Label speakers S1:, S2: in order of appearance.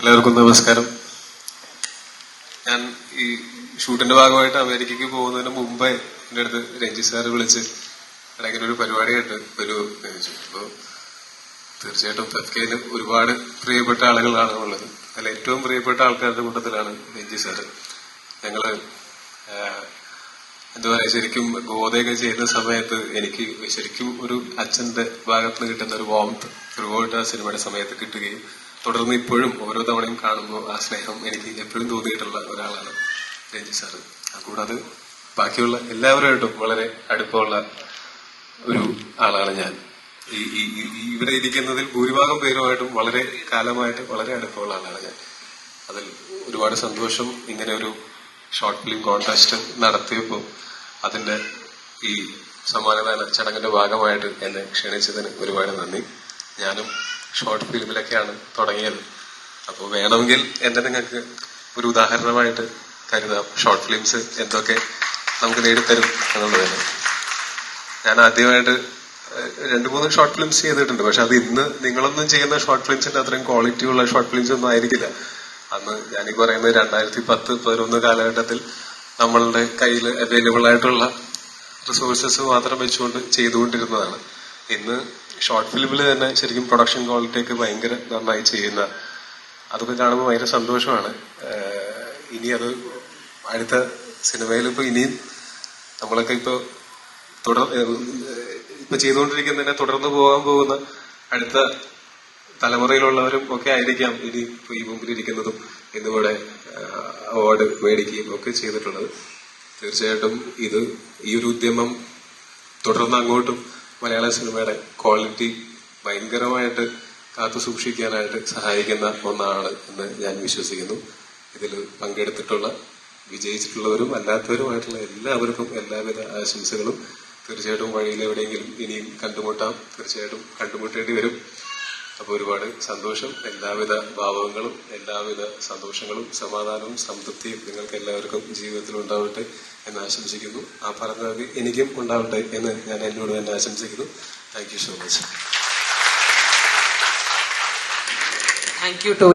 S1: എല്ലാവർക്കും നമസ്കാരം. ഞാൻ ഈ ഷൂട്ടിന്റെ ഭാഗമായിട്ട് അമേരിക്കയ്ക്ക് പോകുന്നതിന് മുമ്പേ എന്റെ അടുത്ത് രഞ്ജി സാറ് വിളിച്ച് ഇടയ്ക്കിന് ഒരു പരിപാടിയായിട്ട് ഒരു അപ്പോൾ അപ്പോ തീർച്ചയായിട്ടും ഫെഫ്കയിൽ ഒരുപാട് പ്രിയപ്പെട്ട ആളുകളാണ് ഉള്ളത്. അതിൽ ഏറ്റവും പ്രിയപ്പെട്ട ആൾക്കാരുടെ കൂട്ടത്തിലാണ് രഞ്ജി സാറ്. ഞങ്ങൾ എന്താ പറയാ ശരിക്കും ഗോതയൊക്കെ ചെയ്യുന്ന സമയത്ത് എനിക്ക് ശരിക്കും ഒരു അച്ഛന്റെ ഭാഗത്ത് നിന്ന് കിട്ടുന്ന ഒരു വോംത്ത് ഒരു ആ സിനിമയുടെ സമയത്ത് കിട്ടുകയും തുടർന്ന് ഇപ്പോഴും ഓരോ തവണയും കാണുമ്പോൾ ആ സ്നേഹം. എനിക്ക് എപ്പോഴും തോന്നിയിട്ടുള്ള ഒരാളാണ് രഞ്ജി സാറ്. കൂടാതെ ബാക്കിയുള്ള എല്ലാവരുമായിട്ടും വളരെ അടുപ്പമുള്ള ഒരു ആളാണ് ഞാൻ. ഈ ഇവിടെ ഇരിക്കുന്നതിൽ ഭൂരിഭാഗം പേരുമായിട്ടും വളരെ കാലമായിട്ട് വളരെ അടുപ്പമുള്ള ആളാണ് ഞാൻ. അതിൽ ഒരുപാട് സന്തോഷം ഇങ്ങനെ ഒരു ഷോർട്ട് ഫിലിം കോൺടെസ്റ്റ് നടത്തിയപ്പോൾ അതിന്റെ ഈ സമ്മാനദാന ചടങ്ങിന്റെ ഭാഗമായിട്ട് എന്നെ ക്ഷണിച്ചതിന് ഒരുപാട് നന്ദി. ഞാനും ഷോർട്ട് ഫിലിമിലൊക്കെയാണ് തുടങ്ങിയത്. അപ്പോൾ വേണമെങ്കിൽ എന്റെ നിങ്ങൾക്ക് ഒരു ഉദാഹരണമായിട്ട് കരുതാം. ഷോർട്ട് ഫിലിംസ് എന്തൊക്കെ നമുക്ക് നേടിത്തരും എന്നുള്ളതാണ് ഞാൻ ആദ്യമായിട്ട് രണ്ടു മൂന്ന് ഷോർട്ട് ഫിലിംസ് ചെയ്തിട്ടുണ്ട്. പക്ഷെ അത് ഇന്ന് നിങ്ങളൊന്നും ചെയ്യുന്ന ഷോർട്ട് ഫിലിംസിന്റെ അത്രയും ക്വാളിറ്റി ഉള്ള ഷോർട്ട് ഫിലിംസ് ഒന്നും ആയിരിക്കില്ല. അന്ന് ഞാനീ പറയുന്നത് രണ്ടായിരത്തി പത്ത് പതിനൊന്ന് കാലഘട്ടത്തിൽ നമ്മളുടെ കയ്യിൽ അവൈലബിൾ ആയിട്ടുള്ള റിസോഴ്സസ് മാത്രം വെച്ചുകൊണ്ട് ചെയ്തുകൊണ്ടിരുന്നതാണ്. ഇന്ന് ഷോർട്ട് ഫിലിമിൽ തന്നെ ശരിക്കും പ്രൊഡക്ഷൻ ക്വാളിറ്റി ഒക്കെ ഭയങ്കര നന്നായി ചെയ്യുന്ന അതൊക്കെ കാണുമ്പോൾ ഭയങ്കര സന്തോഷമാണ്. ഇനി അത് അടുത്ത സിനിമയിൽ ഇപ്പൊ ഇനിയും നമ്മളൊക്കെ ഇപ്പൊ തുടർ ഇപ്പൊ ചെയ്തുകൊണ്ടിരിക്കുന്നതിനെ തുടർന്ന് പോകാൻ പോകുന്ന അടുത്ത തലമുറയിലുള്ളവരും ഒക്കെ ആയിരിക്കാം ഇനി ഇപ്പൊ ഈ മുമ്പിൽ ഇരിക്കുന്നതും ഇന്നിവിടെ അവാർഡ് മേടിക്കുകയും ഒക്കെ ചെയ്തിട്ടുള്ളത്. തീർച്ചയായിട്ടും ഇത് ഈ ഒരു ഉദ്യമം തുടർന്ന് അങ്ങോട്ടും മലയാള സിനിമയുടെ ക്വാളിറ്റി ഭയങ്കരമായിട്ട് കാത്തു സൂക്ഷിക്കാനായിട്ട് സഹായിക്കുന്ന ഒന്നാണ് എന്ന് ഞാൻ വിശ്വസിക്കുന്നു. ഇതിൽ പങ്കെടുത്തിട്ടുള്ള വിജയിച്ചിട്ടുള്ളവരും അല്ലാത്തവരുമായിട്ടുള്ള എല്ലാവർക്കും എല്ലാവിധ ആശംസകളും. തീർച്ചയായിട്ടും വഴിയിൽ എവിടെയെങ്കിലും ഇനിയും കണ്ടുമുട്ടാം. തീർച്ചയായിട്ടും കണ്ടുമുട്ടേണ്ടി വരും. അപ്പോൾ ഒരുപാട് സന്തോഷം എല്ലാവിധ ഭാവങ്ങളും എല്ലാവിധ സന്തോഷങ്ങളും സമാധാനവും സംതൃപ്തിയും നിങ്ങൾക്ക് എല്ലാവർക്കും ജീവിതത്തിൽ ഉണ്ടാവട്ടെ എന്ന് ആശംസിക്കുന്നു. ആ പറഞ്ഞത് എനിക്കും ഉണ്ടാവട്ടെ എന്ന് ഞാൻ എന്നോട് തന്നെ ആശംസിക്കുന്നു. Thank you so much
S2: thank you